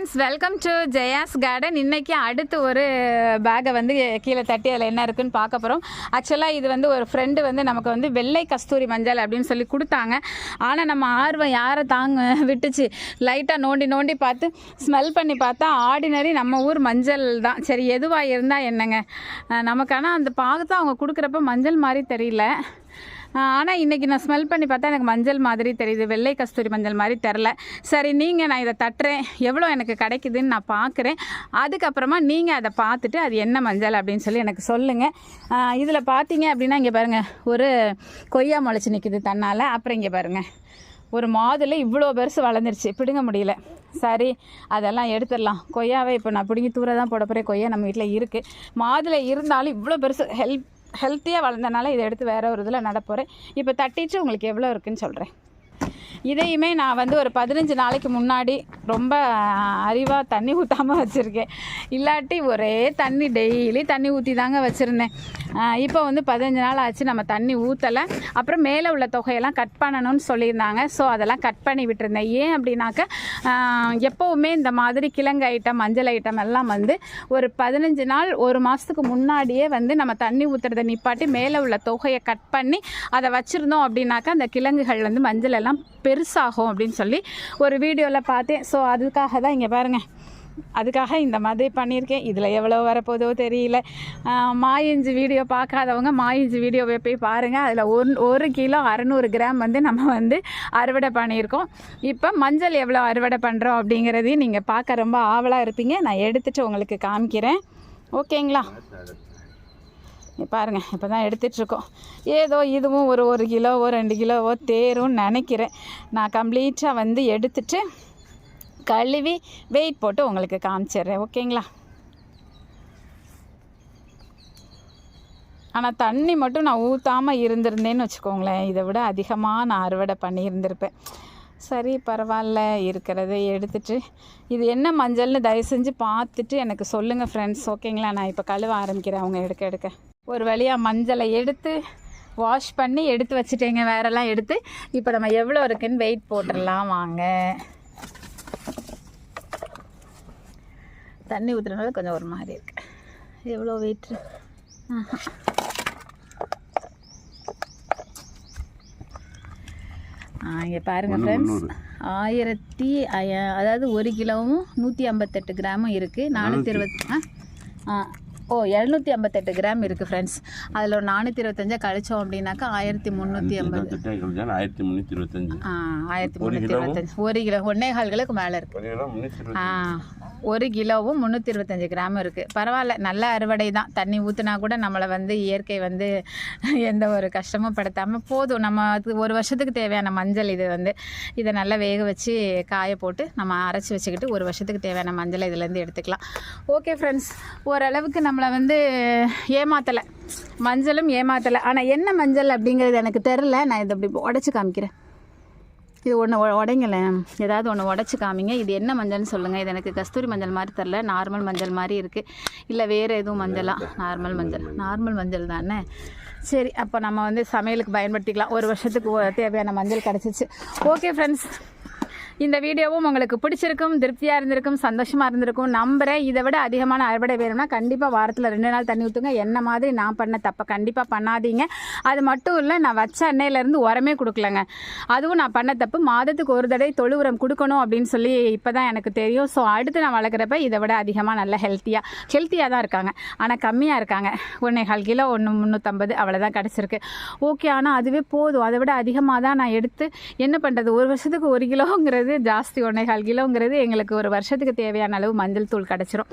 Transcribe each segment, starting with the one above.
Friends welcome to Jaya's garden இன்றைக்கி அடுத்து ஒரு பேக்கை வந்து கீழே தட்டி அதில் என்ன இருக்குதுன்னு பார்க்க போகிறோம் ஆக்சுவலாக இது வந்து ஒரு ஃப்ரெண்டு வந்து நமக்கு வந்து வெள்ளை கஸ்தூரி மஞ்சள் அப்படின்னு சொல்லி கொடுத்தாங்க. ஆனால் நம்ம ஆர்வம் யாரை தாங்க விட்டுச்சு? லைட்டாக நோண்டி நோண்டி பார்த்து ஸ்மெல் பண்ணி பார்த்தா ஆர்டினரி நம்ம ஊர் மஞ்சள் தான். சரி எதுவாக இருந்தால் என்னங்க? நமக்கு ஆனால் அந்த பார்த்து அவங்க கொடுக்குறப்ப மஞ்சள் மாதிரி தெரியல. ஆனால் இன்றைக்கி நான் ஸ்மெல் பண்ணி பார்த்தா எனக்கு மஞ்சள் மாதிரி தெரியுது. வெள்ளை கஸ்தூரி மஞ்சள் மாதிரி தெரில சரி நீங்கள் நான் இதை தட்டுறேன். எவ்வளோ எனக்கு கிடைக்குதுன்னு நான் பார்க்குறேன். அதுக்கப்புறமா நீங்கள் அதை பார்த்துட்டு அது என்ன மஞ்சள் அப்படின்னு சொல்லி எனக்கு சொல்லுங்கள் இதில் பார்த்தீங்க அப்படின்னா இங்கே பாருங்கள் ஒரு கொய்யா முளைச்சி நிற்கிது தன்னால். அப்புறம் இங்கே பாருங்கள் ஒரு மாதுளை இவ்வளோ பெருசு வளர்ந்துருச்சு. பிடுங்க முடியல. சரி அதெல்லாம் எடுத்துடலாம். கொய்யாவை இப்போ நான் பிடுங்கி தூர தான் போட போகிறேன் கொய்யா நம்ம வீட்டில் இருக்குது மாதுளை இருந்தாலும் இவ்வளோ பெருசு ஹெல்ப் ஹெல்த்தியாக வளர்ந்தனால இதை எடுத்து வேற ஒரு இதில் நடப்போகிறேன் இப்போ தட்டிச்சு உங்களுக்கு எவ்வளோ இருக்குன்னு சொல்கிறேன் இதையுமே நான் வந்து ஒரு பதினஞ்சு நாளைக்கு முன்னாடி ரொம்ப அறிவாக தண்ணி ஊற்றாமல் வச்சுருக்கேன். இல்லாட்டி ஒரே தண்ணி டெய்லி தண்ணி ஊற்றி தாங்க வச்சுருந்தேன். இப்போ வந்து பதினஞ்சு நாள் ஆச்சு நம்ம தண்ணி ஊற்றலை அப்புறம் மேலே உள்ள தொகையெல்லாம் கட் பண்ணணும்னு சொல்லியிருந்தாங்க. ஸோ அதெல்லாம் கட் பண்ணி விட்டுருந்தேன். ஏன் அப்படின்னாக்க எப்போவுமே இந்த மாதிரி கிழங்கு ஐட்டம் மஞ்சள் ஐட்டம் எல்லாம் வந்து ஒரு பதினஞ்சு நாள் ஒரு மாதத்துக்கு முன்னாடியே வந்து நம்ம தண்ணி ஊற்றுறதை நிப்பாட்டி மேலே உள்ள தொகையை கட் பண்ணி அதை வச்சுருந்தோம் அப்படின்னாக்கா அந்த கிழங்குகள் வந்து மஞ்சள் எல்லாம் பெருசாகும் அப்படின்னு சொல்லி ஒரு வீடியோவில் பார்த்தேன். ஸோ அதுக்காக தான் இங்கே பாருங்கள் அதுக்காக இந்த மாதிரி பண்ணியிருக்கேன். இதில் எவ்வளோ வரப்போதோ தெரியல. மாயஞ்சு வீடியோ பார்க்காதவங்க மாயஞ்சு வீடியோவை போய் பாருங்கள் அதில் ஒன் ஒரு கிலோ அறநூறு கிராம் வந்து நம்ம வந்து அறுவடை பண்ணியிருக்கோம். இப்போ மஞ்சள் எவ்வளோ அறுவடை பண்ணுறோம் அப்படிங்கிறதையும் நீங்கள் பார்க்க ரொம்ப ஆவலாக இருப்பீங்க. நான் எடுத்துகிட்டு உங்களுக்கு காமிக்கிறேன். ஓகேங்களா? பாருங்கள் இப்போ தான் எடுத்துகிட்ருக்கோம் ஏதோ இதுவும் ஒரு ஒரு கிலோவோ ரெண்டு கிலோவோ தேரும்னு நினைக்கிறேன். நான் கம்ப்ளீட்டாக வந்து எடுத்துட்டு கழுவி வெயிட் போட்டு உங்களுக்கு காமிச்சிடுறேன் ஓகேங்களா? ஆனால் தண்ணி மட்டும் நான் ஊற்றாமல் இருந்திருந்தேன்னு வச்சுக்கோங்களேன். இதை விட அதிகமாக நான் அறுவடை பண்ணியிருந்திருப்பேன். சரி பரவாயில்ல இருக்கிறத எடுத்துட்டு. இது என்ன மஞ்சள்னு தயவு செஞ்சு பார்த்துட்டு எனக்கு சொல்லுங்கள் ஃப்ரெண்ட்ஸ் ஓகேங்களா? நான் இப்போ கழுவ ஆரம்பிக்கிறேன். அவங்க எடுக்க எடுக்க. ஒரு வழியாக மஞ்சளை எடுத்து வாஷ் பண்ணி எடுத்து வச்சுட்டேங்க வேறெல்லாம் எடுத்து. இப்போ நம்ம எவ்வளோ இருக்குன்னு வெயிட் போட்டுடலாம் வாங்க. தண்ணி ஊற்றுறதுனால கொஞ்சம் ஒரு மாதிரி இருக்கு. எவ்வளோ வெயிட் இங்கே பாருங்கள் ஃப்ரெண்ட்ஸ் ஆயிரத்தி அதாவது ஒரு கிலோவும் நூற்றி ஐம்பத்தெட்டு கிராமும் இருக்குது நானூற்றி இருபத்தி ஆ ஆ. ஓ எழுநூற்றி ஐம்பத்தெட்டு கிராம் இருக்குது ஃப்ரெண்ட்ஸ் அதில் ஒரு நானூற்றி இருபத்தஞ்சா கழிச்சோம் அப்படின்னாக்கா ஆயிரத்தி முந்நூற்றி ஐம்பது. ஆயிரத்தி முந்நூற்றி இருபத்தஞ்சு. ஆ ஆயிரத்தி முந்நூற்றி இருபத்தஞ்சு. ஒரு கிலோ ஒன்னே கால் கிலோக்கு மேலே இருக்குது ஆ. ஒரு கிலோவும் முந்நூற்றி இருபத்தஞ்சி கிராம் இருக்குது பரவாயில்ல நல்ல அறுவடை தான். தண்ணி ஊற்றுனா கூட நம்மளை வந்து இயற்கை வந்து எந்த ஒரு கஷ்டமும் படுத்தாமல் போதும். நம்ம அது ஒரு வருஷத்துக்கு தேவையான மஞ்சள் இது வந்து இதை நல்லா வேக வச்சு காய போட்டு நம்ம அரைச்சி வச்சுக்கிட்டு ஒரு வருஷத்துக்கு தேவையான மஞ்சளை இதுலேருந்து எடுத்துக்கலாம். ஓகே ஃப்ரெண்ட்ஸ் ஓரளவுக்கு நம்மளை வந்து ஏமாற்றலை மஞ்சளும் ஏமாற்றலை ஆனால் என்ன மஞ்சள் அப்படிங்கிறது எனக்கு தெரில நான் இதை அப்படி உடச்சி காமிக்கிறேன். இது ஒன்று உடைங்களேன் ஏதாவது ஒன்று உடச்சி காமிங்க. இது என்ன மஞ்சள்னு சொல்லுங்கள் இது எனக்கு கஸ்தூரி மஞ்சள் மாதிரி தெரில நார்மல் மஞ்சள் மாதிரி இருக்குது இல்லை வேறு எதுவும் மஞ்சளா? நார்மல் மஞ்சள் நார்மல் மஞ்சள் தானே? சரி அப்போ நம்ம வந்து சமையலுக்கு பயன்படுத்திக்கலாம். ஒரு வருஷத்துக்கு தேவையான மஞ்சள் கிடச்சிச்சு. ஓகே ஃப்ரெண்ட்ஸ் இந்த வீடியோவும் உங்களுக்கு பிடிச்சிருக்கும் திருப்தியாக இருந்திருக்கும் சந்தோஷமாக இருந்திருக்கும் நம்புகிறேன் இதை விட அதிகமான அறுவடை வேணும்னா கண்டிப்பாக வாரத்தில் ரெண்டு நாள் தண்ணி ஊற்றுங்க என்ன மாதிரி நான் பண்ண தப்பை கண்டிப்பாக பண்ணாதீங்க. அது மட்டும் இல்லை நான் வச்ச எண்ணெயிலேருந்து உரமே கொடுக்கலங்க. அதுவும் நான் பண்ண தப்பு மாதத்துக்கு ஒரு தடவை தொழு உரம் கொடுக்கணும் அப்படின்னு சொல்லி இப்போ தான் எனக்கு தெரியும். ஸோ அடுத்து நான் வளர்க்குறப்ப இதை விட அதிகமாக நல்ல ஹெல்த்தியாக ஹெல்த்தியாக தான் இருக்காங்க. ஆனால் கம்மியாக இருக்காங்க. ஒன்றே கால் கிலோ ஒன்று முந்நூற்றம்பது அவ்வளோதான் கிடச்சிருக்கு. ஓகே ஆனால் அதுவே போதும். அதை விட அதிகமாக தான் நான் எடுத்து என்ன பண்ணுறது ஒரு வருஷத்துக்கு ஒரு கிலோங்கிறது ஜாஸ்தி ஒன்றேகால் கிலோங்கிறது எங்களுக்கு ஒரு வருஷத்துக்கு தேவையான அளவு மஞ்சள் தூள் கிடச்சிரும்.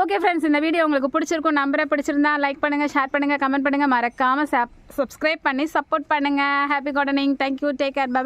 ஓகே ஃப்ரெண்ட்ஸ் இந்த வீடியோ உங்களுக்கு பிடிச்சிருக்கும் நம்பரை பிடிச்சிருந்தா லைக் பண்ணுங்கள் ஷேர் பண்ணுங்கள் கமெண்ட் பண்ணுங்கள் மறக்காமல் சப்ஸ்கிரைப் பண்ணி சப்போர்ட் பண்ணுங்கள் happy gardening thank you take care bye